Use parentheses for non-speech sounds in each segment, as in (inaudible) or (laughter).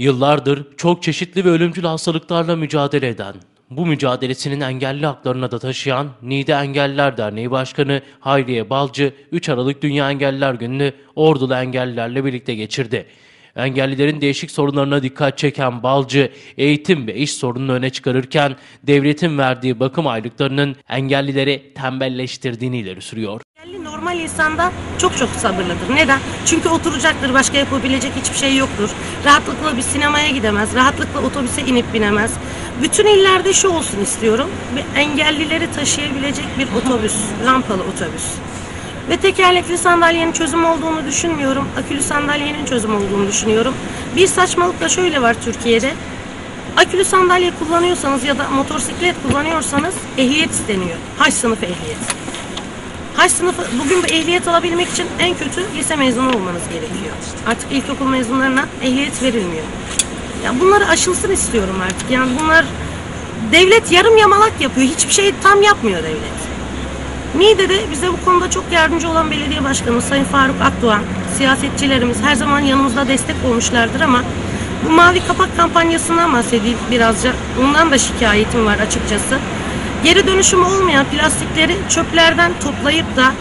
Yıllardır çok çeşitli ve ölümcül hastalıklarla mücadele eden, bu mücadelesinin engelli haklarına da taşıyan Nide Engelliler Derneği Başkanı Hayriye Balcı 3 Aralık Dünya Engelliler Günü'nü Ordulu engellilerle birlikte geçirdi. Engellilerin değişik sorunlarına dikkat çeken Balcı, eğitim ve iş sorununu öne çıkarırken devletin verdiği bakım aylıklarının engellileri tembelleştirdiğini ileri sürüyor. Normal insanda çok çok sabırlıdır. Neden? Çünkü oturacaktır, başka yapabilecek hiçbir şey yoktur. Rahatlıkla bir sinemaya gidemez, rahatlıkla otobüse inip binemez. Bütün illerde şu olsun istiyorum, bir engellileri taşıyabilecek bir otobüs, (laughs) lampalı otobüs. Ve tekerlekli sandalyenin çözüm olduğunu düşünmüyorum, akülü sandalyenin çözüm olduğunu düşünüyorum. Bir saçmalık da şöyle var Türkiye'de. Akülü sandalye kullanıyorsanız ya da motosiklet kullanıyorsanız ehliyet isteniyor. Haş sınıfı ehliyet. Haç sınıfı bugün bir ehliyet alabilmek için en kötü lise mezunu olmanız gerekiyor. Artık ilkokul mezunlarına ehliyet verilmiyor. Ya bunları aşılsın istiyorum artık. Yani bunlar devlet yarım yamalak yapıyor. Hiçbir şey tam yapmıyor devlet. Niğde'de bize bu konuda çok yardımcı olan belediye başkanı Sayın Faruk Akdoğan, siyasetçilerimiz her zaman yanımızda destek olmuşlardır ama bu mavi kapak kampanyasından bahsedeyim birazca. Ondan da şikayetim var açıkçası. Geri dönüşümü olmayan plastikleri çöplerden toplayıp da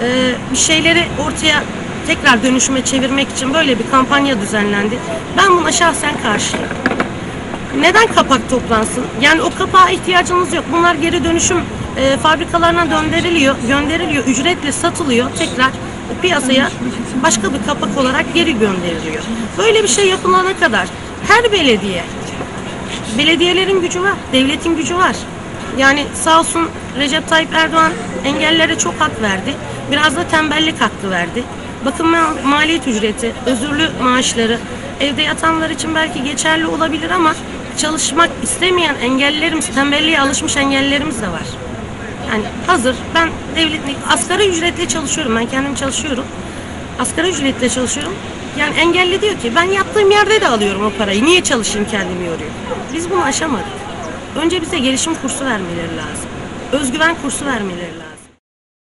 e, bir şeyleri ortaya tekrar dönüşüme çevirmek için böyle bir kampanya düzenlendi. Ben buna şahsen karşıyım. Neden kapak toplansın? Yani o kapağa ihtiyacınız yok. Bunlar geri dönüşüm e, fabrikalarına döndürülüyor, gönderiliyor, ücretle satılıyor. Tekrar piyasaya başka bir kapak olarak geri gönderiliyor. Böyle bir şey yapılana kadar her belediye, belediyelerin gücü var, devletin gücü var. Yani sağ olsun Recep Tayyip Erdoğan engellilere çok hak verdi. Biraz da tembellik hakkı verdi. Bakım ma- maliyet ücreti, özürlü maaşları evde yatanlar için belki geçerli olabilir ama çalışmak istemeyen engellilerimiz, tembelliğe alışmış engellilerimiz de var. Yani hazır ben devlet asgari ücretle çalışıyorum. Ben kendim çalışıyorum. Asgari ücretle çalışıyorum. Yani engelli diyor ki ben yattığım yerde de alıyorum o parayı. Niye çalışayım kendimi yoruyor. Biz bunu aşamadık. Önce bize gelişim kursu vermeleri lazım. Özgüven kursu vermeleri lazım.